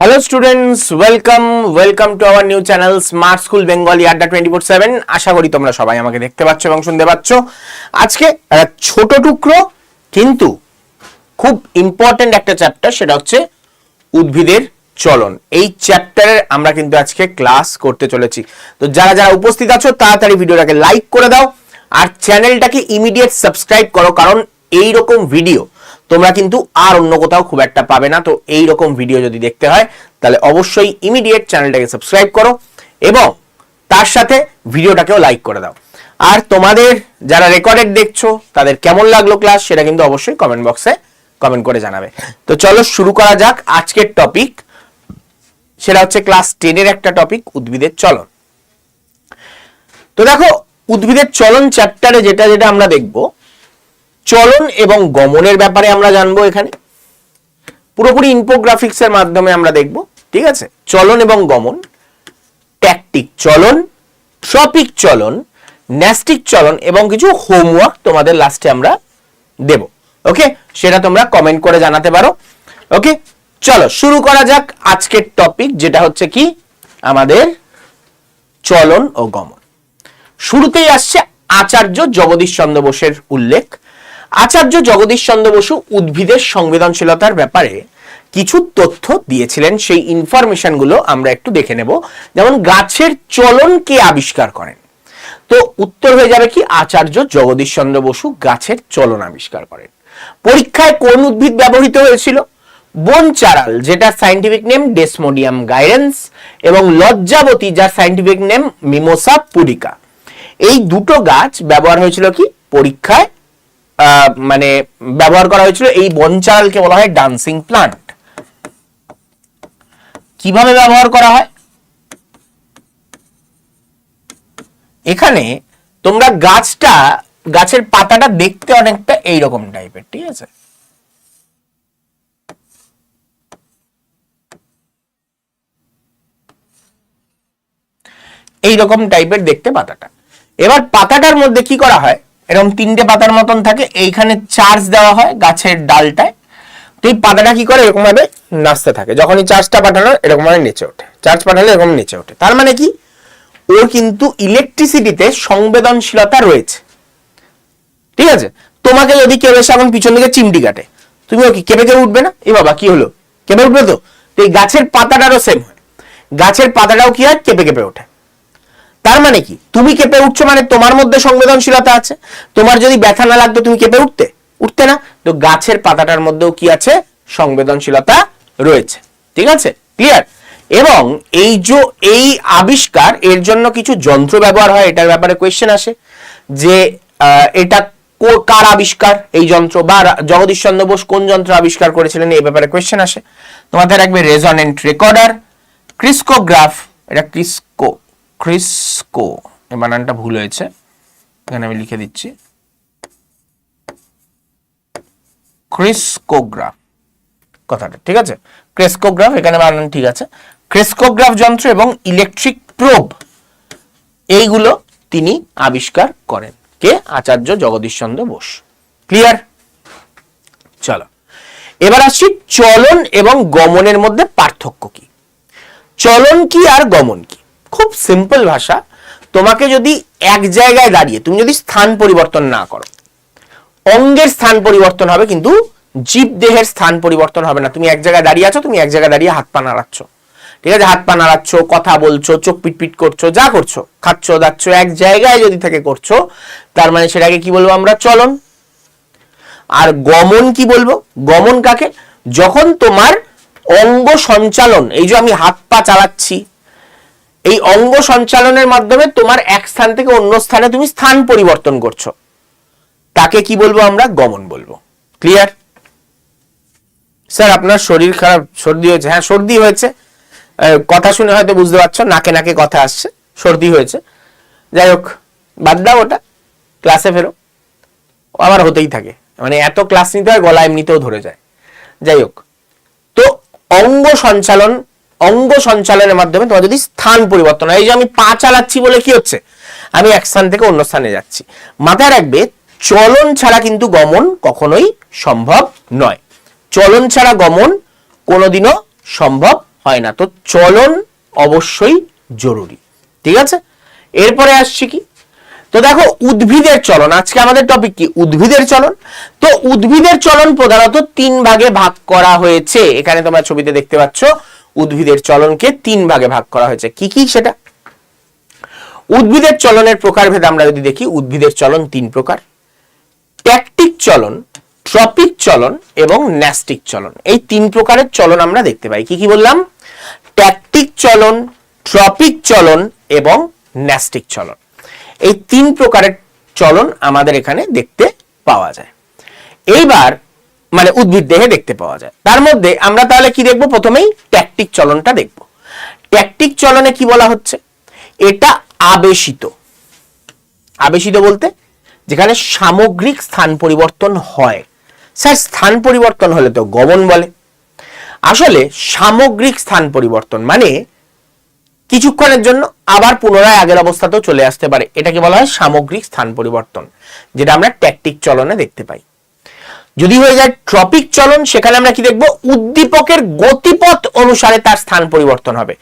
Hello students welcome welcome to our new channel smart school Bengali Adda twenty four seven আশা করি তোমরা সবাই আমাকে দেখতে পাচ্ছ এবং শুনতে পাচ্ছ। আজকে একটা ছোট টুকরো, কিন্তু খুব ইম্পর্ট্যান্ট একটা চ্যাপ্টার সেটা হচ্ছে উদ্ভিদের চলন। এই চ্যাপ্টারের আমরা কিন্তু আজকে ক্লাস করতে চলেছি। তো যারা যারা উপস্থিত আছো, তাড়াতাড়ি ভিডিওটাকে লাইক করে দাও। আর চ্যানেলটাকে ইমিডিয়েট সাবস্ক্রাইব করো, কারণ এই রকম ভিডিও তোমরা কিন্তু আর অন্য কোথাও খুব একটা পাবে না। তো এই রকম ভিডিও যদি দেখতে হয়, তাহলে অবশ্যই ইমিডিয়েট চ্যানেলটাকে সাবস্ক্রাইব করো এবং তার সাথে ভিডিওটাকেও লাইক করে দাও। আর তোমাদের যারা রেকর্ডেড দেখছ, তাদের কেমন লাগল ক্লাস সেটা কিন্তু অবশ্যই কমেন্ট বক্সে কমেন্ট করে জানাবে। তো চলো শুরু করা যাক আজকের টপিক সেটা হচ্ছে ক্লাস টেনের একটা টপিক উদ্ভিদের চলন। তো দেখো, উদ্ভিদের চলন চ্যাপ্টারে যেটা যেটা আমরা দেখব চলন এবং গমনের ব্যাপারে আমরা জানব এখানে। পুরোপুরি ইনফোগ্রাফিক্স এর মাধ্যমে আমরা দেখব, ঠিক আছে? চলন এবং গমন ট্যাকটিক চলন ট্রপিক চলন ন্যাস্টিক চলন এবং কিছু হোমওয়ার্ক তোমাদের লাস্টে আমরা দেব ওকে সেটা তোমরা কমেন্ট করে জানাতে পারো ওকে চলো, শুরু করা যাক আজকের টপিক যেটা হচ্ছে কি? আমাদের চলন ও গমন। শুরুতেই আসছে আচার্য জগদীশ চন্দ্র বোসের উল্লেখ। আচার্য জগদীশ চন্দ্র বসু উদ্ভিদের সংবেদনশীলতার ব্যাপারে কিছু তথ্য দিয়েছিলেন। সেই ইনফরমেশনগুলো আমরা একটু দেখে নেব। যেমন গাছের চলন কে আবিষ্কার করেন? তো উত্তর হয়ে যাবে কি? আচার্য জগদীশ চন্দ্র বসু গাছের চলন আবিষ্কার করেন। পরীক্ষায় কোন উদ্ভিদ ব্যবহৃত হয়েছিল? বন চারাল যেটা সাইন্টিফিক নেম ডেসমোডিয়াম গাইরেন্স এবং লজ্জাবতী, যার সাইন্টিফিক নেম মিমোসা পুডিকা এই দুটো গাছ ব্যবহার হয়েছিল কি? পরীক্ষায় মানে ব্যবহার করা হয়েছিল এই বনচালকে বলা হয় ডান্সিং প্লান্ট। কীভাবে ব্যবহার করা হয়? এখানে তোমরা গাছটা, গাছের পাতাটা দেখতে অনেকটা এইরকম টাইপের ঠিক আছে? এইরকম টাইপের দেখতে পাতাটা। এবার পাতাটার মধ্যে কি করা হয়? এরকম তিনটে পাতার মতন থাকে, এইখানে চার্জ দেওয়া হয় গাছের ডালটায়। তো এই পাতাটা কি করে? এরকম ভাবে নাচতে থাকে। যখনই চার্জটা পাঠানো এরকম ভাবে নিচে ওঠে। চার্জ পাঠালে এরকম নিচে ওঠে। তার মানে কি? ওর কিন্তু ইলেকট্রিসিটিতে সংবেদনশীলতা রয়েছে। ঠিক আছে? তোমাকে যদি কেউ এসে এখন পিছন দিকে চিমটি কাটে, তুমি কি কেঁপে কেঁপে উঠবে না? এ বাবা, কি হলো? কেঁপে উঠবে তো? এই গাছের পাতাটারও সেম হয়। গাছের পাতাটাও কি হয়? কেঁপে কেঁপে ওঠে। তার মানে কি? তুমি কেঁপে উঠছো মানে তোমার মধ্যে সংবেদনশীলতা আছে? তোমার যদি ব্যথা না লাগতো তুমি কেঁপে উঠতে? উঠতে না? তো গাছের পাতাটার মধ্যেও কি আছে? সংবেদনশীলতা রয়েছে। ঠিক আছে? ক্লিয়ার এবং এই যে এই আবিষ্কার, এর জন্য কিছু যন্ত্র ব্যবহার হয়, এটার ব্যাপারে কোয়েশ্চেন আসে। যে এটা কার আবিষ্কার এই যন্ত্র? বা রা- জগদীশ চন্দ্র বোস কোন যন্ত্র আবিষ্কার করেছিলেন? এই ব্যাপারে কোয়েশ্চেন আসে। তোমাদের রাখবে রেজনেন্ট রেকর্ডার, ক্রিস্কোগ্রাফ, এটা ক্রিস্কো ক্রিস্কো এই বানানটা ভুল হয়েছে। এখানে আমি লিখে দিচ্ছি। ক্রিস্কোগ্রাফ কথাটা, ঠিক আছে? ক্রেস্কোগ্রাফ এখানে বানান ঠিক আছে। ক্রেস্কোগ্রাফ যন্ত্র এবং ইলেকট্রিক প্রোব এইগুলো তিনি আবিষ্কার করেন। কে? আচার্য জগদীশ চন্দ্র বোস। ক্লিয়ার চলো। এবার আসছি চলন এবং গমনের মধ্যে পার্থক্য কি? চলন কি আর গমন কি? খুব সিম্পল ভাষা। তোমাকে যদি এক জায়গায় দাঁড়িয়ে তুমি যদি স্থান পরিবর্তন না করো, অঙ্গের স্থান পরিবর্তন হবে কিন্তু জীব দেহের স্থান পরিবর্তন হবে না। তুমি এক জায়গায় দাঁড়িয়ে আছো, তুমি এক জায়গায় দাঁড়িয়ে হাত পা নাড়াচ্ছ। ঠিক আছে? হাত পা নাড়াচ্ছ, কথা বলছো, চোখ পিটপিট করছ, যা করছ, খাচ্ছ, দাচ্ছ, এক জায়গায় যদি থেকে করছ, তার মানে সেটাকে কি বলব আমরা? চলন। আর গমন কি বলব? গমন কাকে? যখন তোমার অঙ্গ সঞ্চালন, এই যে আমি হাত পা চালাচ্ছি এই অঙ্গ সঞ্চালনের মাধ্যমে তোমার এক স্থান থেকে অন্য স্থানে তুমি স্থান পরিবর্তন করছ। তাকে কি বলব আমরা? গমন বলব। ক্লিয়ার স্যার, আপনার শরীর খারাপ, সর্দি হয়েছে। হ্যাঁ সর্দি হয়েছে। কথা শুনে হয়তো বুঝতে পারছ, নাকে নাকে কথা আসছে, সর্দি হয়েছে। যাই হোক, বাদ দাও ওটা। ক্লাসে ফেরো। ও আবার হতেই থাকে। মানে এত ক্লাস নিতে হয়, গলা এমনিতেও ধরে যায়। যাই হোক, তো অঙ্গ সঞ্চালন অঙ্গ সঞ্চালনের মাধ্যমে তোমার যদি স্থান পরিবর্তন হয়, এই যে আমি পা চালাচ্ছি বলে কি হচ্ছে? আমি এক স্থান থেকে অন্য স্থানে যাচ্ছি। মাথায় রাখবে, চলন ছাড়া কিন্তু গমন কখনোই সম্ভব নয়। চলন ছাড়া গমন কোনোদিনও সম্ভব হয় না। তো চলন অবশ্যই জরুরি। ঠিক আছে? এরপরে আসছি কি? তো দেখো, উদ্ভিদের চলন। আজকে আমাদের টপিক কি? উদ্ভিদের চলন। তো উদ্ভিদের চলন প্রধানত তিন ভাগে ভাগ করা হয়েছে। এখানে তোমরা ছবিতে দেখতে পাচ্ছ উদ্ভিদের চলনকে তিন ভাগে ভাগ করা হয়েছে। কি কি সেটা? উদ্ভিদের চলনের প্রকারভেদ আমরা যদি দেখি, উদ্ভিদের চলন তিন প্রকার। ট্যাকটিক চলন, ট্রপিক চলন এবং ন্যাস্টিক চলন। এই তিন প্রকারের চলন আমরা দেখতে পাই। কি কি বললাম? ট্যাকটিক চলন, ট্রপিক চলন এবং ন্যাস্টিক চলন। এই তিন প্রকারের চলন আমাদের এখানে দেখতে পাওয়া যায়। এইবার মানে উদ্ভিদ দেহে দেখতে পাওয়া যায়। তার মধ্যে আমরা তাহলে কি দেখব? প্রথমেই ট্যাকটিক চলনটা দেখব। ট্যাকটিক চলনে কি বলা হচ্ছে? এটা আবেশিত। আবেশিত বলতে যেখানে সামগ্রিক স্থান পরিবর্তন হয়। স্যার, স্থান পরিবর্তন হলে তো গমন বলে। আসলে সামগ্রিক স্থান পরিবর্তন মানে কিছুক্ষণের জন্য আবার পুনরায় আগের অবস্থাতেও চলে আসতে পারে। এটাকে বলা হয় সামগ্রিক স্থান পরিবর্তন, যেটা আমরা ট্যাকটিক চলনে দেখতে পাই। যদি হয়ে যায় ট্রপিক চলন, সেখানে আমরা কি দেখব? উদ্দীপকের গতিপথ অনুসারে তার স্থান পরিবর্তন হবে।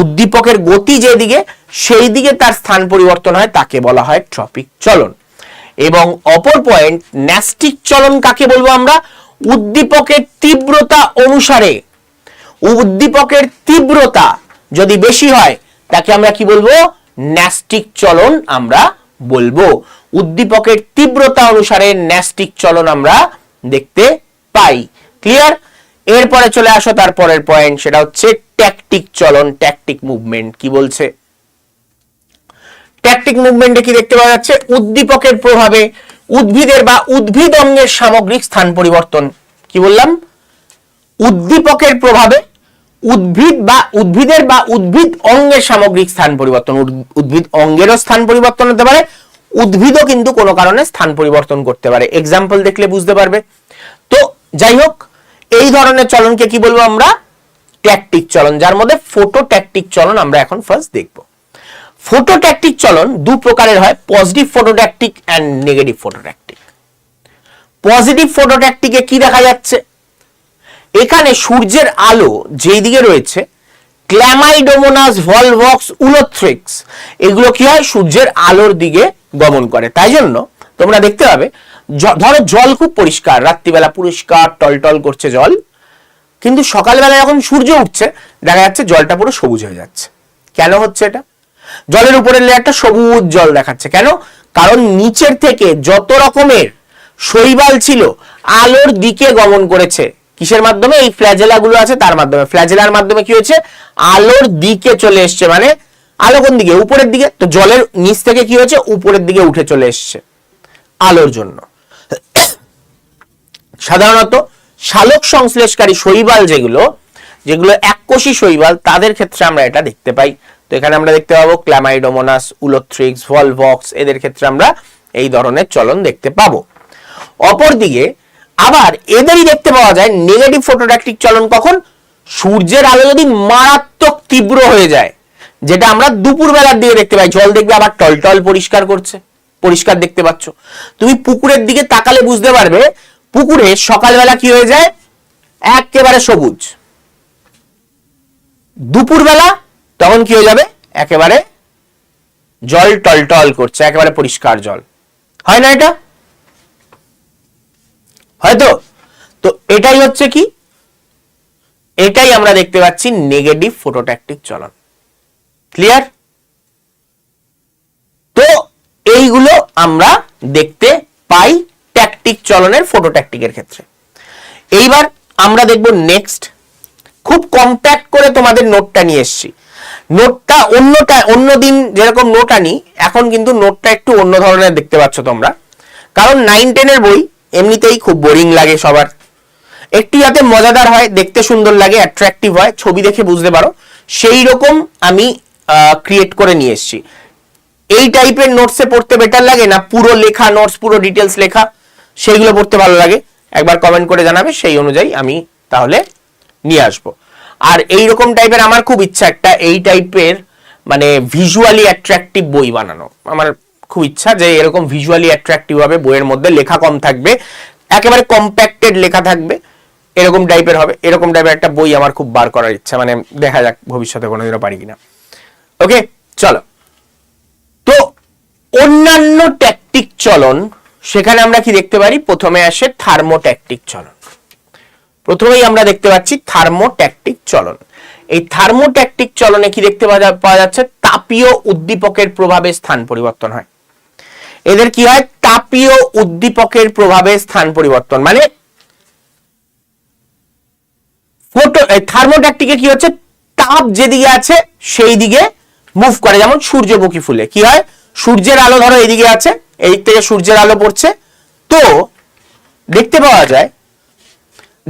উদ্দীপকের গতি যেদিকে সেই দিকে তার স্থান পরিবর্তন হয়, তাকে বলা হয় ট্রপিক চলন। এবং অপর পয়েন্ট ন্যাস্টিক চলন কাকে বলব আমরা? উদ্দীপকের তীব্রতা অনুসারে। উদ্দীপকের তীব্রতা যদি বেশি হয়, তাকে আমরা কি বলব? ন্যাস্টিক চলন আমরা বলব। উদ্দীপকের তীব্রতা অনুসারে ন্যাস্টিক চলন আমরা দেখতে পাই। ক্লিয়ার এরপরে চলে আসো, তারপরের পয়েন্ট সেটা হচ্ছে ট্যাকটিক চলন ট্যাকটিক মুভমেন্ট কি বলছে? ট্যাকটিক মুভমেন্টে কি দেখতে পাওয়া যাচ্ছে? উদ্দীপকের প্রভাবে উদ্ভিদের বা উদ্ভিদ অঙ্গের সামগ্রিক স্থান পরিবর্তন। কি বললাম? উদ্দীপকের প্রভাবে উদ্ভিদ বা উদ্ভিদের বা উদ্ভিদ অঙ্গের সামগ্রিক স্থান পরিবর্তন। উদ- উদ্ভিদ অঙ্গেরও স্থান পরিবর্তন হতে পারে উদ্ভিদও কিন্তু কোনো কারণে স্থান পরিবর্তন করতে পারে। এক্সাম্পল দেখলে বুঝতে পারবে। তো যাই হোক, এই ধরনের চলনকে কি বলব আমরা? ট্যাকটিক চলন, যার মধ্যে ফোটো ট্যাকটিক চলন আমরা এখন ফার্স্ট দেখব। ফোটোট্যাকটিক চলন দু প্রকারের হয় positive phototactic and negative phototactic positive ফোটোট্যাকটিকে কি দেখা যাচ্ছে? এখানে সূর্যের আলো যেই দিকে রয়েছে ক্ল্যামাইডোমোনাস ভলভক্স উলোথ্রিক্স এগুলো কি হয়? সূর্যের আলোর দিকে গমন করে। তাই জন্য তোমরা দেখতে পাবে ধরো জল খুব পরিষ্কার, রাত্রিবেলা পরিষ্কার, টলটল করছে জল, কিন্তু সকালবেলা যখন সূর্য উঠছে, দেখা যাচ্ছে জলটা পুরো সবুজ হয়ে যাচ্ছে। কেন হচ্ছে এটা? জলের উপরের লেয়ারটা সবুজ জল দেখাচ্ছে। কেন? কারণ নিচের থেকে যত রকমের শৈবাল ছিল, আলোর দিকে গমন করেছে। কিসের মাধ্যমে? এই ফ্ল্যাজেলা গুলো আছে তার মাধ্যমে। ফ্ল্যাজেলার মাধ্যমে কি হয়েছে? আলোর দিকে চলে এসছে। মানে আলো কোন দিকে? উপরের দিকে? তো জলের নিচ থেকে কি হয়েছে? উপরের দিকে উঠে চলে এসছে আলোর জন্য। সাধারণত শালক সংশ্লেষকারী শৈবাল যেগুলো যেগুলো এককোষী শৈবাল, তাদের ক্ষেত্রে আমরা এটা দেখতে পাই। তো এখানে আমরা দেখতে পাবো ক্ল্যামাইডোমোনাস উলোথ্রিক্স, ভলভক্স, এদের ক্ষেত্রে আমরা এই ধরনের চলন দেখতে পাবো। অপরদিকে আবার এদেরই দেখতে পাওয়া যায় নেগেটিভ ফটোডাক্টিক চলন কখন? সূর্যের আলো যদি মারাত্মক তীব্র হয়ে যায় যেটা আমরা দুপুর বেলার দিকে দেখতে পাই। জল দেখবে আবার টলটল পরিষ্কার করছে। পরিষ্কার দেখতে পাচ্ছ। তুমি পুকুরের দিকে তাকালে বুঝতে পারবে, পুকুরে সকালবেলা কি হয়ে যায়? একেবারে সবুজ। দুপুরবেলা তখন কি হয়ে যাবে? একেবারে জল টলটল করছে, একেবারে পরিষ্কার জল। হয় না এটা? হয়তো তো? এটাই হচ্ছে কি? এটাই আমরা দেখতে পাচ্ছি নেগেটিভ ফটোট্যাকটিক চলন। ক্লিয়ার তো এইগুলো আমরা দেখতে পাই ট্যাকটিক চলনের ফটো ট্যাকটিকের ক্ষেত্রে। এইবার আমরা দেখব নেক্সট খুব কম্প্যাক্ট করে তোমাদের নোটটা নিয়ে এসেছি। নোটটা অন্যটা অন্য দিন যেরকম নোট আনি, এখন কিন্তু নোটটা একটু অন্য ধরনের দেখতে পাচ্ছ তোমরা। কারণ নাইন টেনের বই এমনিতেই খুব বোরিং লাগে সবার। একটু যাতে মজাদার হয়, দেখতে সুন্দর লাগে অ্যাট্রাকটিভ হয়, ছবি দেখে বুঝতে পারো। সেই রকম আমি ক্রিয়েট করে নিয়ে এসেছি। এই টাইপের নোটসে পড়তে বেটার লাগে না? পুরো লেখা নোটস পুরো ডিটেলস লেখা, সেইগুলো পড়তে ভালো লাগে। একবার কমেন্ট করে জানাবে, সেই অনুযায়ী আমি তাহলে নিয়ে আসব। আর এই রকম টাইপের আমার খুব ইচ্ছা একটা, এই টাইপের মানে ভিজুয়ালি অ্যাট্রাকটিভ বই বানানো। আমার খুব ইচ্ছা যে এরকম ভিজুয়ালি অ্যাট্রাকটিভ হবে বইয়ের মধ্যে লেখা কম থাকবে, একেবারে কম্প্যাক্টেড লেখা থাকবে, এরকম টাইপের হবে। এরকম টাইপের একটা বই আমার খুব বার করার ইচ্ছা মানে দেখা যাক ভবিষ্যতে কোনোদিনও পারি কিনা। ওকে চলো। তো অন্যান্য ট্যাকটিক চলন, সেখানে আমরা কি দেখতে পারি? প্রথমে আসে থার্মোট্যাকটিক চলন। প্রথমেই আমরা দেখতে পাচ্ছি থার্মোট্যাকটিক চলন। এই থার্মোট্যাকটিক চলনে কি দেখতে পাওয়া যাচ্ছে? তাপীয় উদ্দীপকের প্রভাবে স্থান পরিবর্তন হয়। এদের কি হয়? তাপীয় উদ্দীপকের প্রভাবে স্থান পরিবর্তন। মানে ফোটো থার্মোট্যাকটিকে কি হচ্ছে? তাপ যেদিকে আছে সেই দিকে মুভ করে, যেমন সূর্যমুখী ফুলে। কি হয়? সূর্যের আলো ধরো এইদিকে আছে, এই থেকে সূর্যের আলো পড়ছে। তো, দেখতে পাওয়া যায়,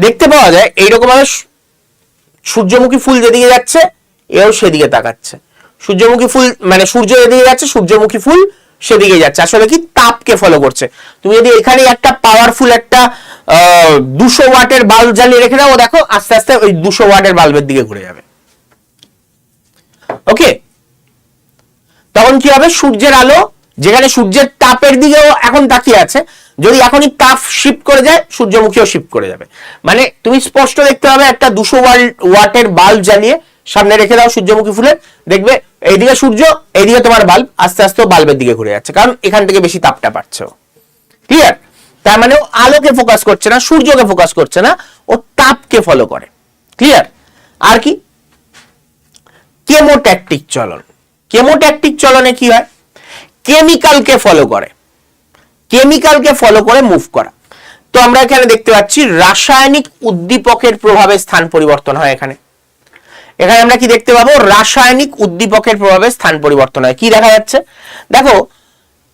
দেখতে পাওয়া যায় এইরকম ভাবে সূর্যমুখী ফুল যেদিকে যাচ্ছে, এও সেদিকে তাকাচ্ছে। সূর্যমুখী ফুল মানে সূর্য যেদিকে যাচ্ছে, সূর্যমুখী ফুল সেদিকে যাচ্ছে। আসলে কি? তাপকে ফলো করছে। তুমি যদি এখানে একটা পাওয়ারফুল একটা দুশো ওয়াটের বাল্ব জ্বালিয়ে রেখে দাও, দেখো আস্তে আস্তে ওই দুশো ওয়াটের বাল্বের দিকে ঘুরে যাবে। ওকে তখন কি হবে? সূর্যের আলো, যেখানে সূর্যের তাপের দিকেও এখন তাকিয়ে আছে, যদি এখনই তাপ শিফট করে যায়, সূর্যমুখীও শিফট করে যাবে। মানে তুমি স্পষ্ট দেখতে পাবে, একটা দুশো ওয়াটের বাল্ব জ্বালিয়ে সামনে রেখে দাও সূর্যমুখী ফুলের। দেখবে এইদিকে সূর্য, এইদিকে তোমার বাল্ব আস্তে আস্তে বাল্বের দিকে ঘুরে যাচ্ছে। কারণ এখান থেকে বেশি তাপটা পাচ্ছে। ক্লিয়ার তার মানে ও আলোকে ফোকাস করছে না, সূর্যকে ফোকাস করছে না, ও তাপকে ফলো করে। ক্লিয়ার আর কি? কেমোট্যাকটিক চলন। কেমোট্যাকটিক চলনে কি হয়? কেমিক্যালকে ফলো করে। কেমিক্যালকে ফলো করে মুভ করা। তো আমরা এখানে দেখতে পাচ্ছি রাসায়নিক উদ্দীপকের প্রভাবে স্থান পরিবর্তন হয় এখানে। এখানে আমরা কি দেখতে পাবো? রাসায়নিক উদ্দীপকের প্রভাবে স্থান পরিবর্তন হয়। কি দেখা যাচ্ছে? দেখো,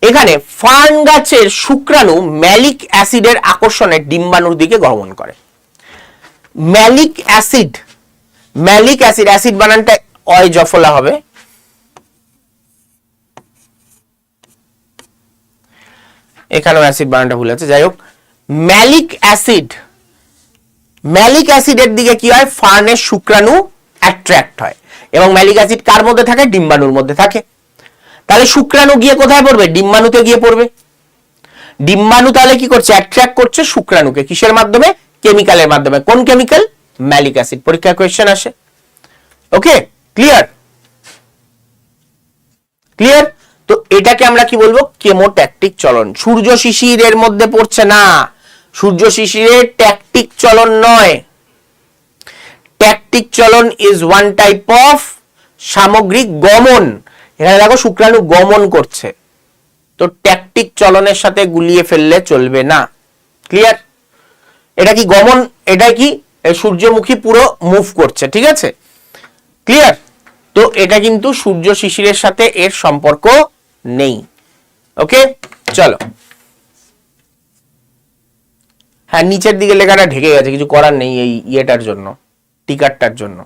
এখানে ফার্ন গাছের শুক্রাণু ম্যালিক অ্যাসিডের আকর্ষণে ডিম্বাণুর দিকে গমন করে। Malic acid malic acid acid বানানটা অয় জফলা হবে। এখানেও অ্যাসিড বানানটা ভুল আছে। যাই হোক ম্যালিক অ্যাসিড ম্যালিক অ্যাসিডের দিকে কি হয়? ফার্নের শুক্রাণু অ্যাট্রাক্ট হয়। এবং ম্যালিক অ্যাসিড কার মধ্যে থাকে? ডিম্বাণুর মধ্যে থাকে। তাহলে শুক্রাণু গিয়ে কোথায় পড়বে? ডিম্বাণুতে গিয়ে পড়বে। ডিম্বাণু তাহলে কি করছে? অ্যাট্রাক্ট করছে শুক্রাণুকে। কিসের মাধ্যমে? কেমিক্যালের মাধ্যমে। কোন কেমিক্যাল ম্যালিক অ্যাসিড পরীক্ষা কোয়েশ্চেন আসে। ওকে ক্লিয়ার ক্লিয়ার এটাকে আমরা কি বলব? কেমোট্যাকটিক চলন। সূর্য শিশিরের মধ্যে পড়ছে না। সূর্য শিশিরের ট্যাকটিক চলন নয়। ট্যাকটিক চলন ইজ ওয়ান টাইপ অফ সামগ্রিক গমন। এখানে দেখো শুক্রাণু গমন করছে। তো ট্যাকটিক চলনের সাথে গুলিয়ে ফেললে চলবে না। ক্লিয়ার এটা কি গমন? এটা কি? সূর্যমুখী পুরো মুভ করছে, ঠিক আছে? ক্লিয়ার তো এটা কিন্তু সূর্য শিশিরের সাথে এর সম্পর্ক নেই। ওকে? চলো। হ্যাঁ নিচের দিকে লেখাটা ঢেকে গেছে, কিছু করার নেই এই ইয়েটার জন্য, টিকারটার জন্য।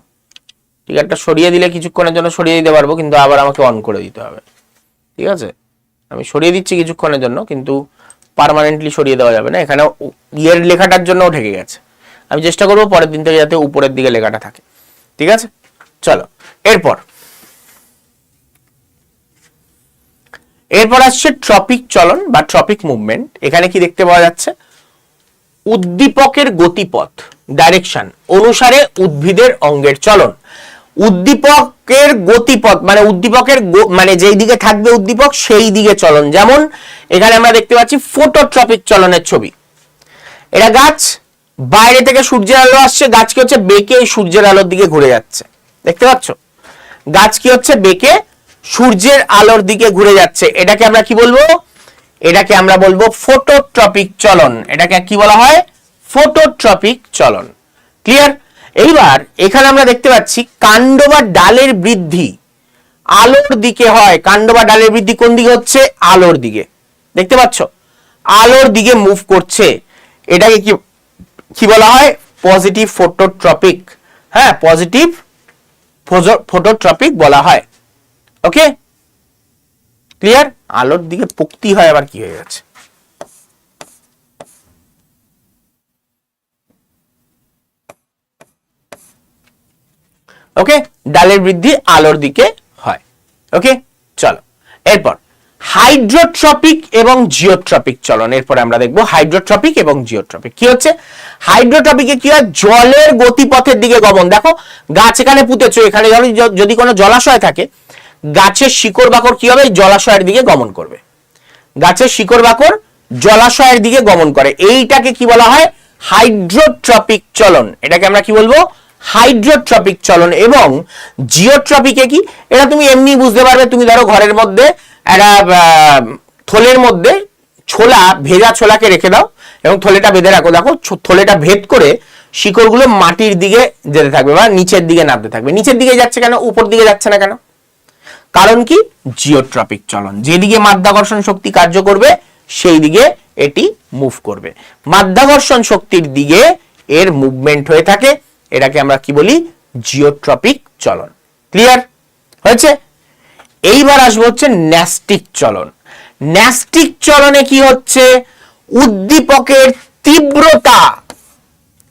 টিকারটা সরিয়ে দিলে কিছুক্ষণের জন্য সরিয়ে দিতে পারব, কিন্তু আবার আমাকে অন করে দিতে হবে। ঠিক আছে? আমি সরিয়ে দিচ্ছি কিছুক্ষণের জন্য, কিন্তু পার্মানেন্টলি সরিয়ে দেওয়া যাবে না। এখানে ইয়ের লেখাটার জন্যও ঢেকে গেছে। আমি চেষ্টা করব পরের দিন থেকে যাতে উপরের দিকে লেখাটা থাকে। ঠিক আছে? চলো, এরপর। এরপর আসছে ট্রপিক চলন বা ট্রপিক মুভমেন্ট। এখানে কি দেখতে পাওয়া যাচ্ছে? উদ্দীপকের গতিপথ ডাইরেকশন অনুসারে উদ্ভিদের অঙ্গের চলন। উদ্দীপকের গতিপথ মানে উদ্দীপকের মানে যেই দিকে থাকবে উদ্দীপক, সেই দিকে চলন। যেমন এখানে আমরা দেখতে পাচ্ছি ফোটোট্রপিক চলনের ছবি। এটা গাছ, বাইরে থেকে সূর্যের আলো আসছে, গাছ কি হচ্ছে, বেঁকে সূর্যের আলোর দিকে ঘুরে যাচ্ছে। দেখতে পাচ্ছ? গাছ কি হচ্ছে, বেঁকে সূর্যের আলোর দিকে ঘুরে যাচ্ছে। এটাকে আমরা কি বলব? এটাকে আমরা বলব ফোটোট্রপিক চলন। এটাকে কি বলা হয়? ফোটোট্রপিক চলন। ক্লিয়ার এইবার এখানে আমরা দেখতে পাচ্ছি কাণ্ড বা ডালের বৃদ্ধি। আলোর দিকে হয়। কাণ্ড বা ডালের বৃদ্ধি কোন দিকে হচ্ছে? আলোর দিকে। দেখতে পাচ্ছ? আলোর দিকে মুভ করছে। এটাকে কি কি বলা হয়? পজিটিভ ফোটোট্রপিক হ্যাঁ পজিটিভ ফোটোট্রপিক বলা হয়। ওকে ক্লিয়ার আলোর দিকে পুক্তি হয়, আবার কি হয়ে গেছে ওকে ডালের বৃদ্ধি আলোর দিকে হয়। ওকে চলো। এরপর, হাইড্রোট্রপিক এবং জিওট্রপিক চলন। এরপরে আমরা দেখব হাইড্রোট্রপিক এবং জিওট্রপিক। কি হচ্ছে? হাইড্রোট্রপিকে কি হয়? জলের গতিপথের দিকে গমন। দেখো, গাছ এখানে পুঁতেছো, এখানে যদি কোনো জলাশয় থাকে গাছের শিকড় বাকড় কি হবে? জলাশয়ের দিকে গমন করবে। গাছের শিকড় বাকড় জলাশয়ের দিকে গমন করে। এইটাকে কি বলা হয়? হাইড্রোট্রপিক চলন। এটাকে আমরা কি বলব? হাইড্রোট্রপিক চলন এবং জিওট্রপিকে কি? এটা তুমি এমনি বুঝতে পারবে। তুমি ধরো ঘরের মধ্যে একটা থলের মধ্যে ছোলা, ভেজা ছোলাকে রেখে দাও এবং থলেটা বেঁধে রাখো। দেখো থলেটা ভেদ করে শিকড়গুলো মাটির দিকে যেতে থাকবে বা নিচের দিকে নামতে থাকবে। নিচের দিকে যাচ্ছে কেন? উপর দিকে যাচ্ছে না কেন? কারণ কি? জিওট্রপিক চলন। যেদিকে মাধ্যাকর্ষণ শক্তি কার্য করবে সেই দিকে এটি মুভ করবে। মাধ্যাকর্ষণ শক্তির দিকে এর মুভমেন্ট হয়ে থাকে, এটাকে আমরা কি বলি? জিওট্রপিক চলন। ক্লিয়ার হয়েছে? এইবার আসব হচ্ছে ন্যাস্টিক চলন। ন্যাস্টিক চলনে কি হচ্ছে? উদ্দীপকের তীব্রতা।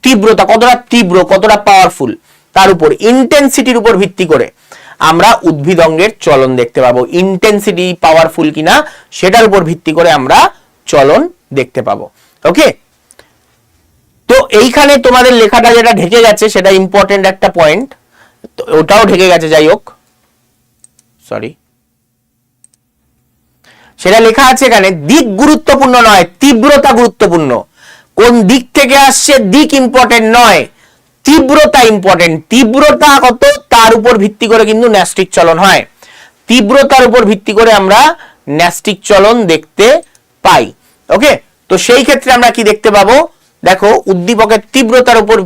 তীব্রতা, কতটা তীব্র, কতটা পাওয়ারফুল তার উপর ইন্টেন্সিটির উপর ভিত্তি করে। আমরা উদ্ভিদ অঙ্গের চলন দেখতে পাবো। ইন্টেন্সিটি পাওয়ারফুল কিনা, সেটার উপর ভিত্তি করে আমরা চলন দেখতে পাবো। ওকে তো এইখানে তোমাদের লেখাটা যেটা ঢেকে গেছে সেটা ইম্পর্টেন্ট একটা পয়েন্ট ওটাও ঢেকে গেছে, যাই হোক। সরি সেটা লেখা আছে এখানে, দিক গুরুত্বপূর্ণ নয়, তীব্রতা গুরুত্বপূর্ণ। কোন দিক থেকে আসছে, দিক ইম্পর্টেন্ট নয়। তীব্রতা ইম্পর্টেন্ট তীব্রতা কত? তার উপর ভিত্তি করে কিন্তু ন্যাস্টিক চলন হয়। তীব্রতার উপর ভিত্তি করে আমরা ন্যাস্টিক চলন দেখতে পাই। ওকে তো সেই ক্ষেত্রে আমরা কি দেখতে পাবো? দেখো, উদ্দীপকের তীব্রতার উপর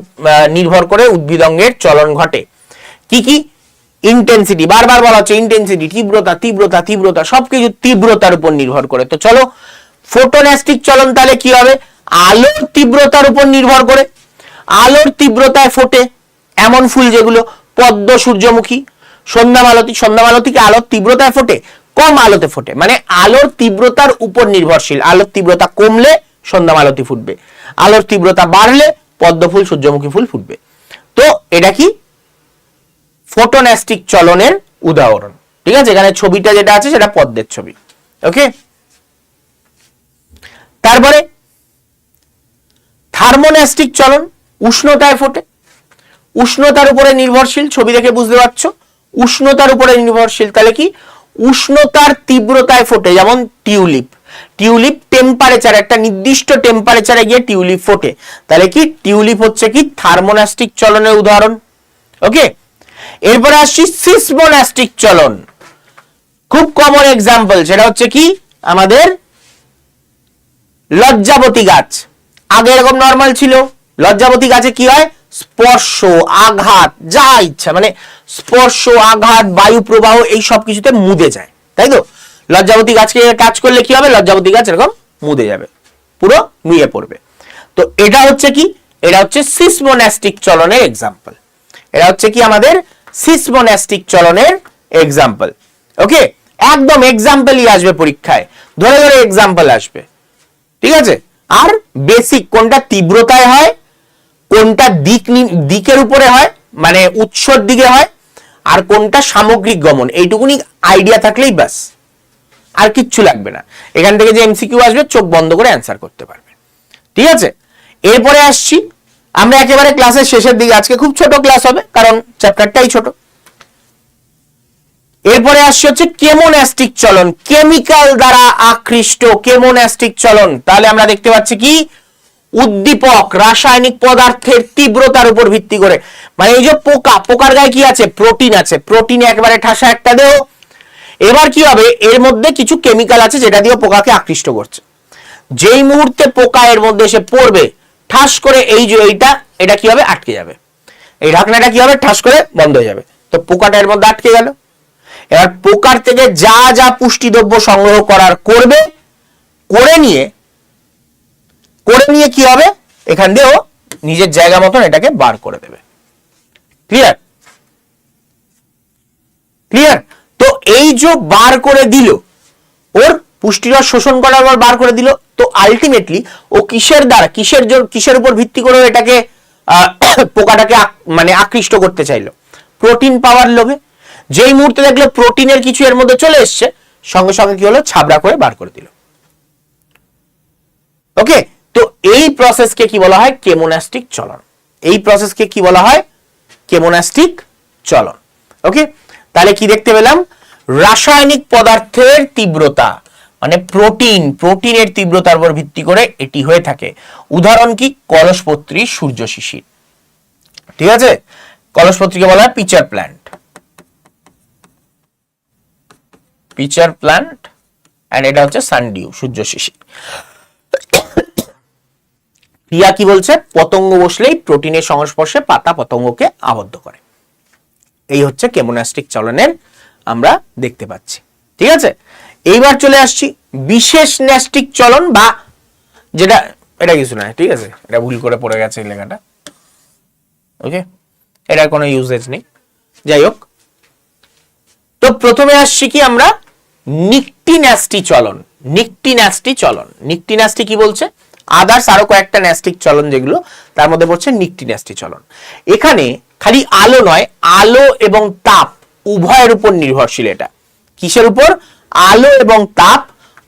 নির্ভর করে উদ্ভিদঙ্গের চলন ঘটে। কি কি? ইন্টেন্সিটি বারবার বলা হচ্ছে ইন্টেন্সিটি তীব্রতা তীব্রতা তীব্রতা, সবকিছু তীব্রতার উপর নির্ভর করে। তো চলো ফোটোন্যাস্টিক চলন তাহলে কি হবে? আলোর তীব্রতার উপর নির্ভর করে। আলোর তীব্রতায় ফোটে এমন ফুল যেগুলো পদ্ম, সূর্যমুখী সন্ধ্যা মালতী সন্ধ্যা মালতীকে আলোর তীব্রতায় ফোটে, কম আলোতে ফোটে। মানে আলোর তীব্রতার উপর নির্ভরশীল। আলোর তীব্রতা কমলে সন্ধ্যা মালতী ফুটবে। আলোর তীব্রতা বাড়লে পদ্ম ফুল, সূর্যমুখী ফুল ফুটবে। তো এটা কি? ফোটোন্যাস্টিক চলনের উদাহরণ। ঠিক আছে? এখানে ছবিটা যেটা আছে, সেটা পদ্মের ছবি। ওকে? তারপরে থার্মোন্যাস্টিক চলন। উষ্ণতায় ফোটে। উষ্ণতার উপরে নির্ভরশীল, ছবি দেখে বুঝতে পারছ? উষ্ণতার উপরে নির্ভরশীল, তাহলে কি? উষ্ণতার তীব্রতায় ফোটে, যেমন টিউলিপ। টিউলিপ টেম্পারেচার একটা নির্দিষ্ট টেম্পারেচারে গিয়ে টিউলিপ ফোটে। তাহলে কি? টিউলিপ হচ্ছে কি? থার্মোন্যাস্টিক চলনের উদাহরণ। ওকে এরপরে আসছি সিসমোন্যাস্টিক চলন। খুব কমন এক্সাম্পল সেটা হচ্ছে কি? আমাদের লজ্জাবতী গাছ। আগে এরকম নর্মাল ছিল। লজ্জাবতী গাছে কি হয়? স্পর্শ, আঘাত, যা ইচ্ছা মানে স্পর্শ, আঘাত, বায়ু প্রবাহ, এই সব কিছুতে মুদে যায়, তাই তো? লজ্জাবতী গাছকে কাজ করলে কি হবে? লজ্জাবতী গাছ এরকম মুদে যাবে, পুরো নুয়ে পড়বে। তো এটা হচ্ছে কি? এটা হচ্ছে সিসমোন্যাস্টিক চলনের এক্সাম্পল এটা হচ্ছে কি আমাদের? সিসমোন্যাস্টিক চলনের এক্সাম্পল ওকে একদম এক্সাম্পলই আসবে পরীক্ষায়। ধরে ধরে এক্সাম্পল আসবে। ঠিক আছে? আর বেসিক কোনটা তীব্রতায় হয়? কোনটা দিক দিকের উপরে হয় মানে উৎসর দিকে হয়, আর কোনটা সামগ্রিক গমন। এইটুকুনি আইডিয়া থাকলেই ব্যাস। আর কিচ্ছু লাগবে না। এখান থেকে যে এমসিকিউ আসবে, চোখ বন্ধ করে অ্যান্সার করতে পারবে। ঠিক আছে? এরপরে আসছি। আমরা একেবারে ক্লাসের শেষের দিকে। আজকে খুব ছোট ক্লাস হবে, কারণ চ্যাপ্টারটাই ছোট। এরপরে আসছে হচ্ছে কেমোন্যাস্টিক চলন? কেমিক্যাল দ্বারা আকৃষ্ট কেমোন্যাস্টিক চলন? তাহলে আমরা দেখতে পাচ্ছি কি? উদ্দীপক রাসায়নিক পদার্থের তীব্রতার উপর ভিত্তি করে। মানে এই যে পোকা, পোকার গায়ে কি আছে? প্রোটিন আছে। প্রোটিন একবারে ঠাসা একটা দেহ। এবার কি হবে? এর মধ্যে কিছু কেমিক্যাল আছে যেটা দিয়ে পোকাকে আকৃষ্ট করছে। যেই মুহূর্তে পোকা এর মধ্যে এসে পড়বে, ঠাস করে এই যে এইটা, এটা কি হবে? আটকে যাবে। এই ঢাকনাটা কি হবে? ঠাস করে বন্ধ হয়ে যাবে। তো পোকাটা এর মধ্যে আটকে গেল। এবার পোকার থেকে যা যা পুষ্টিদ্রব্য সংগ্রহ করার করবে, করে নিয়ে করে নিয়ে কি হবে? এখান দিয়েও নিজের জায়গা মতন এটাকে বার করে দেবে। ক্লিয়ার ক্লিয়ার তো এই যে বার করে দিল, ওর পুষ্টিরস শোষণ করার পর বার করে দিল, তো আলটিমেটলি ও কিসের দ্বারা, কিসের জোর- কিসের উপর ভিত্তি করে এটাকে পোকাটাকে মানে আকৃষ্ট করতে চাইলো? প্রোটিন পাওয়ার লোভে। যেই মুহূর্তে দেখল প্রোটিনের কিছু এর মধ্যে চলে এসছে, সঙ্গে সঙ্গে কি হলো? ছাবড়া করে বার করে দিল। ওকে তো এই প্রসেসকে কি বলা হয়? কেমোনাস্টিক চলন। এই প্রসেসকে কি বলা হয়? কেমোনাস্টিক চলন। ওকে তাহলে কি দেখতে পেলাম? রাসায়নিক পদার্থের তীব্রতা মানে প্রোটিন, প্রোটিনের তীব্রতার উপর ভিত্তি করে এটি হয়ে থাকে। উদাহরণ কি? কলসপত্রী সূর্য শিশির। ঠিক আছে? কলসপত্রীকে বলা হয় pitcher plant. Pitcher plant and এটা হচ্ছে সানডিউ, সূর্য শিশির। ক্রিয়া কি বলছে? পতঙ্গ বসলেই প্রোটিনের সংস্পর্শে পাতা পতঙ্গকে আবদ্ধ করে। এই হচ্ছে কেমোনাস্টিক চলনের আমরা দেখতে পাচ্ছি। ঠিক আছে? এইবার চলে আসছি বিশেষ ন্যাস্টিক চলন বা যেটা, এটা কিছু নয়, ঠিক আছে? এটা ভুল করে পড়ে গেছে এই লেখাটা। ওকে এটার কোনো ইউজেজ নেই। যাই হোক। তো প্রথমে আসছি কি আমরা? নিকটি ন্যাস্টি চলন। নিকটি ন্যাস্টি চলন। নিকটি ন্যাস্টি কি বলছে? আদার্স আরও কয়েকটা ন্যাস্টিক চলন যেগুলো, তার মধ্যে পড়ছে নিকটি ন্যাস্টি চলন। এখানে খালি আলো নয়, আলো এবং তাপ উভয়ের উপর নির্ভরশীল এটা। কিসের উপর? আলো এবং তাপ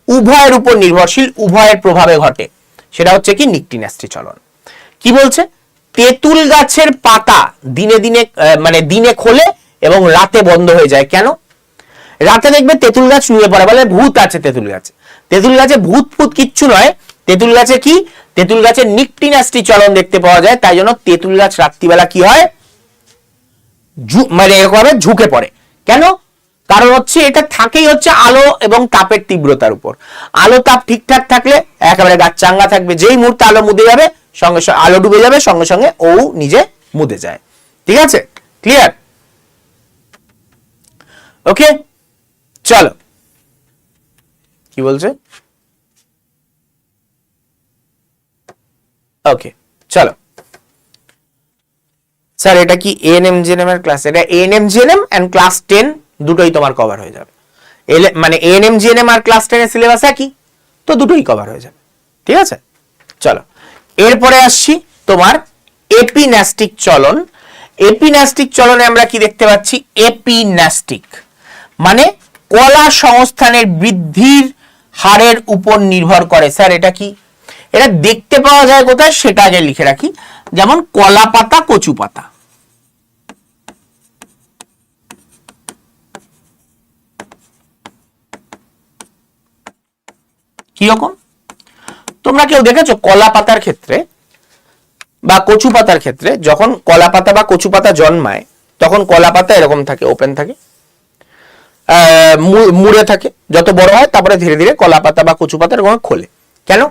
উভয়ের উপর নির্ভরশীল, উভয়ের প্রভাবে ঘটে। সেটা হচ্ছে কি? নিকটি ন্যাস্টি চলন। কি বলছে? তেঁতুল গাছের পাতা দিনে দিনে মানে দিনে খোলে এবং রাতে বন্ধ হয়ে যায়। কেন? রাতে দেখবে তেঁতুল গাছ নুয়ে পড়ে। বলে ভূত আছে তেঁতুল গাছে। তেঁতুল গাছে ভূত ফুত কিচ্ছু নয়। তেঁতুল গাছে কি? তেঁতুল গাছের নিকটিনাস্টি চলন দেখতে পাওয়া যায়, তাই জন্য তেঁতুল গাছ রাত্রিবেলা কি হয়? মানে এরকম ভাবে ঝুঁকে পড়ে। কেন? কারণ হচ্ছে এটা থাকেই হচ্ছে আলো এবং তাপের তীব্রতার উপর। আলো তাপ ঠিকঠাক থাকলে একেবারে গাছ চাঙ্গা থাকবে। যেই মুহূর্তে আলো মুদে যাবে, সঙ্গে সঙ্গে আলো ডুবে যাবে, সঙ্গে সঙ্গে ও নিজে মুদে যায়। ঠিক আছে? ক্লিয়ার ওকে চলো। কি বলছে? ওকে চলো। স্যার এটা কি এএনএম জিএনএম এর ক্লাস এটা ANM GNM and class ten দুটোই তোমার কভার হয়ে যাবে। মানে এএনএম জিএনএম আর ক্লাস টেনের সিলেবাস একই, তো দুটোই কভার হয়ে যাবে। ঠিক আছে? চলো। এরপরে আসছি তোমার এপিন্যাস্টিক চলন। এপিন্যাস্টিক চলনে আমরা কি দেখতে পাচ্ছি? এপিন্যাস্টিক। মানে কলা সংস্থানের বৃদ্ধির হারের উপর নির্ভর করে। স্যার এটা কি? এটা দেখতে পাওয়া যায় কোথায় সেটা আগে লিখে রাখি। যেমন কলা পাতা, কচু পাতা। কীরকম? তোমরা কেউ দেখেছ কলা পাতার ক্ষেত্রে বা কচু পাতার ক্ষেত্রে যখন কলা পাতা বা কচু পাতা জন্মায়, তখন কলা পাতা এরকম থাকে ওপেন থাকে। মুড়ে থাকে। যত বড় হয়, তারপরে ধীরে ধীরে কলা পাতা বা কচু পাতা এরকম খোলে। কেন?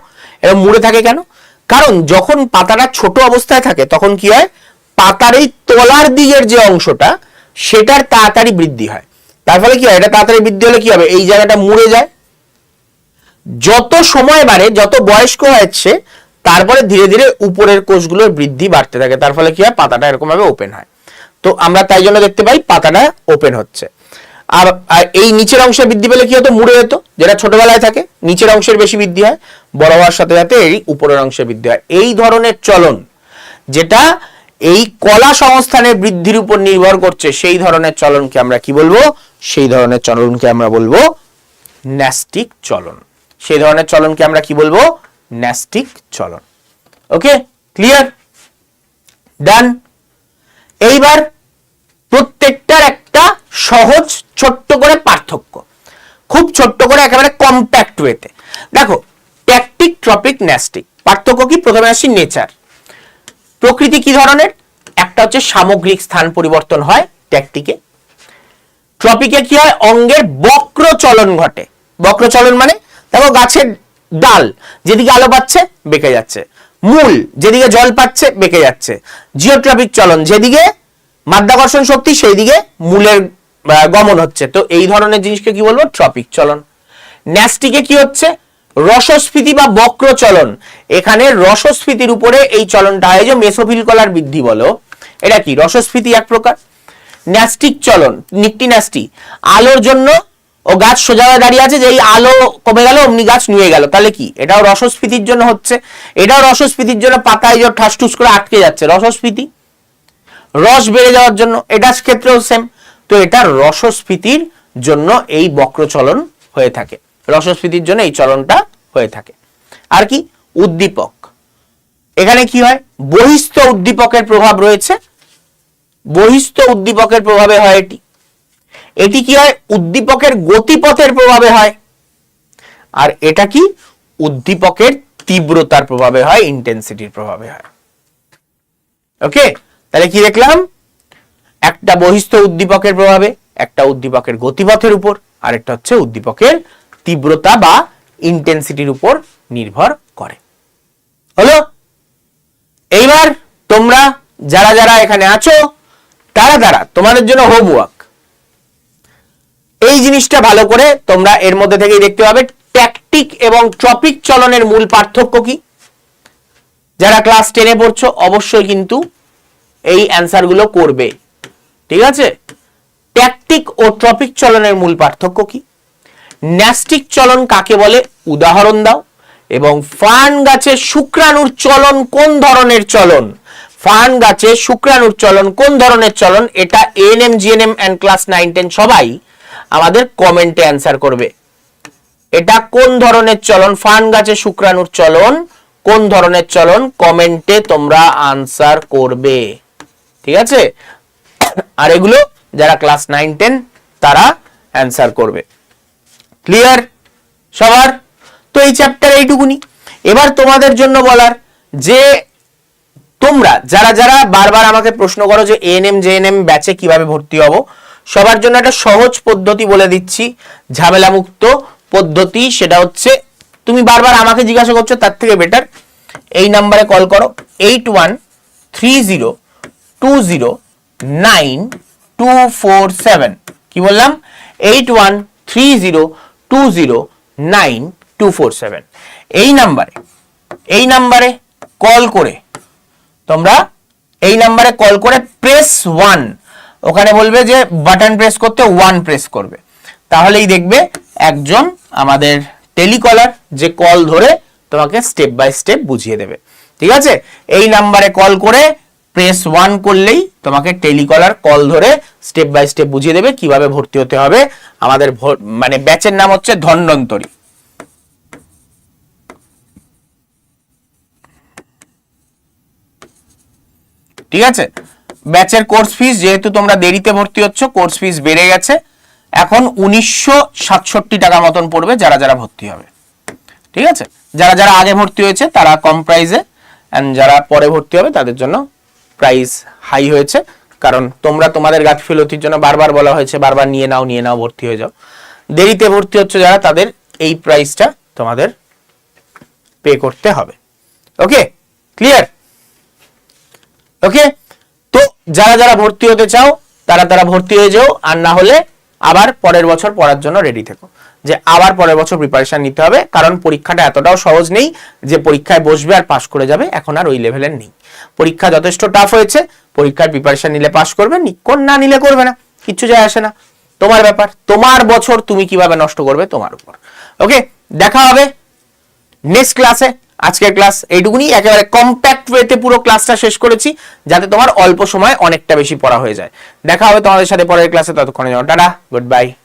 এরকম মুড়ে থাকে কেন? কারণ যখন পাতাটা ছোট অবস্থায় থাকে, তখন কি হয়? পাতার এই তলার দিকের যে অংশটা, সেটার তাড়াতাড়ি বৃদ্ধি হয়। তার ফলে কি হয়? এটা তাড়াতাড়ি বৃদ্ধি হলে কি হবে? এই জায়গাটা মুড়ে যায়। যত সময় বাড়ে, যত বয়স্ক হচ্ছে তারপরে ধীরে ধীরে উপরের কোষগুলোর বৃদ্ধি বাড়তে থাকে। তার ফলে কি হয়? পাতাটা এরকম ভাবে ওপেন হয়। তো আমরা তাই জন্য দেখতে পাই, পাতাটা ওপেন হচ্ছে। আর এই নিচের অংশে বৃদ্ধি পেলে কি হতো? মুড়ে যেত, যেটা ছোটবেলায় থাকে, নিচের অংশের বেশি বৃদ্ধি হয়, বড় হওয়ার সাথে সাথে এই উপরের অংশে বৃদ্ধি হয়। এই ধরনের চলন যেটা এই কলা সংস্থানের বৃদ্ধির উপর নির্ভর করছে, সেই ধরনের চলনকে আমরা কি বলব? সেই ধরনের চলনকে আমরা বলব ন্যাস্টিক চলন। সেই ধরনের চলনকে আমরা কি বলব? ন্যাস্টিক চলন। ওকে? ক্লিয়ার? ডান? এইবার প্রত্যেকটার একটা সহজ, ছোট্ট করে পার্থক্য। খুব ছোট্ট করে একেবারে কম্প্যাক্ট ওয়েতে দেখো ট্যাকটিক ট্রপিক, ন্যাস্টিক। পার্থক্য কি? প্রথমে আসি নেচার প্রকৃতি কি ধরনের? একটা হচ্ছে সামগ্রিক স্থান পরিবর্তন হয় ট্যাকটিকে ট্রপিকে কি হয়? অঙ্গের বক্র চলন ঘটে। বক্র চলন মানে? দেখো, গাছের ডাল, যেদিকে আলো পাচ্ছে, বেঁকে যাচ্ছে। মূল, যেদিকে জল পাচ্ছে, বেঁকে যাচ্ছে। জিওট্রপিক চলন, যেদিকে মাধ্যাকর্ষণ শক্তি সেই দিকে মূলের গমন হচ্ছে। তো এই ধরনের জিনিসকে কি বলব? ট্রপিক চলন। ন্যাস্টিকে কি হচ্ছে? রসস্ফীতি বা বক্র চলন এখানে রসস্ফীতির উপরে এই চলনটা হয়। যে মেসোফিল কলার বৃদ্ধি বলো, এটা কি? রসস্ফীতি এক প্রকার। ন্যাস্টিক চলন, নিকটি ন্যাস্টি। আলোর জন্য ও গাছ সোজা দাঁড়িয়ে আছে যে এই আলো কমে গেল, অমনি গাছ নুয়ে গেল। তাহলে কি? এটাও রসস্ফীতির জন্য হচ্ছে। এটাও রসস্ফীতির জন্য পাতায় ঠাসঠুস করে আটকে যাচ্ছে। রসস্ফীতি। রস বেড়ে যাওয়ার জন্য। এটার ক্ষেত্রেও সেম তো এটা রসস্ফীতির জন্য এই বক্রচলন হয়ে থাকে। রসস্ফীতির জন্য এই চলনটা হয়ে থাকে। আর কি? উদ্দীপক। এখানে কি হয়? বহিস্থ উদ্দীপকের প্রভাব রয়েছে। বহিস্থ উদ্দীপকের প্রভাবে হয় এটি। এটি কি হয়? উদ্দীপকের গতিপথের প্রভাবে হয়। আর এটা কি? উদ্দীপকের তীব্রতার প্রভাবে হয় ইন্টেন্সিটির প্রভাবে হয়। ওকে তাহলে কি দেখলাম? একটা বহিস্থ উদ্দীপকের প্রভাবে, একটা উদ্দীপকের গতিপথের উপর আর একটা হচ্ছে উদ্দীপকের তীব্রতা বা ইন্টেন্সিটির উপর নির্ভর করে। হলো? এইবার তোমরা যারা যারা এখানে আছো, তারা তারা, তোমাদের জন্য হোমওয়ার্ক এই জিনিসটা ভালো করে তোমরা এর মধ্যে থেকেই দেখতে পাবে ট্যাকটিক এবং টপিক চলনের মূল পার্থক্য কি? যারা ক্লাস টেনে পড়ছো, অবশ্যই কিন্তু এই অ্যান্সারগুলো করবে। ঠিক আছে? ট্যাকটিক ও ট্রপিক চলনের মূল পার্থক্য কি? ন্যাস্টিক চলন কাকে বলে? উদাহরণ দাও। এবং ফান গাছে শুক্রাণুর চলন কোন ধরনের চলন? ফান গাছে শুক্রাণুর চলন কোন ধরনের চলন? এটা ANM GNM and class nine ten সবাই আমাদের কমেন্টে অ্যান্সার করবে। এটা কোন ধরনের চলন? ফান গাছে শুক্রাণুর চলন কোন ধরনের চলন? কমেন্টে তোমরা আনসার করবে। ঠিক আছে? আর এগুলো যারা ক্লাস নাইন টেন তারা অ্যান্সার করবে। ক্লিয়ার সবার? তো এই চ্যাপ্টার এইটুকুনি। এবার তোমাদের জন্য বলার যে তোমরা, যারা যারা বারবার আমাকে প্রশ্ন করো যে এএনএম জেএনএম ব্যাচে কীভাবে ভর্তি হব, সবার জন্য একটা সহজ পদ্ধতি বলে দিচ্ছি। ঝামেলা মুক্ত পদ্ধতি, সেটা হচ্ছে তুমি বারবার আমাকে জিজ্ঞাসা করছ, তার থেকে বেটার এই নাম্বারে কল করো eight one three zero two zero nine two four seven কি বললাম? Eight one three zero two zero nine two four seven এই নাম্বারে এই নাম্বারে কল করে, তোমরা এই নাম্বারে কল করে প্রেস ওয়ান ওখানে বলবে যে বাটন প্রেস করতে ওয়ান প্রেস করবে। তাহলেই দেখবে একজন আমাদের টেলিকলার যে কল ধরে তোমাকে স্টেপ বাই স্টেপ বুঝিয়ে দেবে। ঠিক আছে? এই নাম্বারে কল করে প্রেস ওয়ান করলেই তোমাকে টেলিকলার কল ধরে স্টেপ বাই স্টেপ বুঝিয়ে দেবে কীভাবে ভর্তি হতে হবে। আমাদের মানে ব্যাচের নাম হচ্ছে ধন্বন্তরী। ঠিক আছে? ব্যাচের কোর্স ফিস যেহেতু তোমরা দেরিতে ভর্তি হচ্ছ কোর্স ফিস বেড়ে গেছে। এখন উনিশশো সাতষট্টি টাকা মতন পড়বে যারা যারা ভর্তি হবে। ঠিক আছে? যারা যারা আগে ভর্তি হয়েছে, তারা কম প্রাইসে অ্যান্ড যারা পরে ভর্তি হবে, তাদের জন্য প্রাইস হাই হয়েছে। কারণ তোমরা তোমাদের গাফিলতির জন্য বারবার বলা হয়েছে, বারবার নিয়ে নাও নিয়ে নাও, ভর্তি হয়ে যাও। দেরিতে ভর্তি হচ্ছে যারা, তাদের এই প্রাইসটা তোমাদের পে করতে হবে। ওকে ক্লিয়ার ওকে তো যারা যারা ভর্তি হতে চাও, তারা তারা ভর্তি হয়ে যাও, আর না হলে আবার পরের বছর পড়ার জন্য রেডি থেকো। যে আবার পরের বছর প্রিপারেশন নিতে হবে, কারণ পরীক্ষাটা এতটাও সহজ নেই যে পরীক্ষায় বসবে আর পাশ করে যাবে, এখন আর ওই লেভেলের নেই। পরীক্ষা যথেষ্ট টাফ হয়েছে, পরীক্ষার প্রিপারেশন নিলে পাশ করবে, নি কোন না নিলে করবে না, কিচ্ছু যায় আসে না। তোমার ব্যাপার, তোমার বছর তুমি কীভাবে নষ্ট করবে তোমার উপর। ওকে দেখা হবে নেক্সট ক্লাসে আজকের ক্লাস এইটুকুনি, একেবারে কম্প্যাক্ট ওয়েতে পুরো ক্লাসটা শেষ করেছি, যাতে তোমার অল্প সময় অনেকটা বেশি পড়া হয়ে যায়। দেখা হবে তোমাদের সাথে পরের ক্লাসে ততক্ষণে টাটা গুড বাই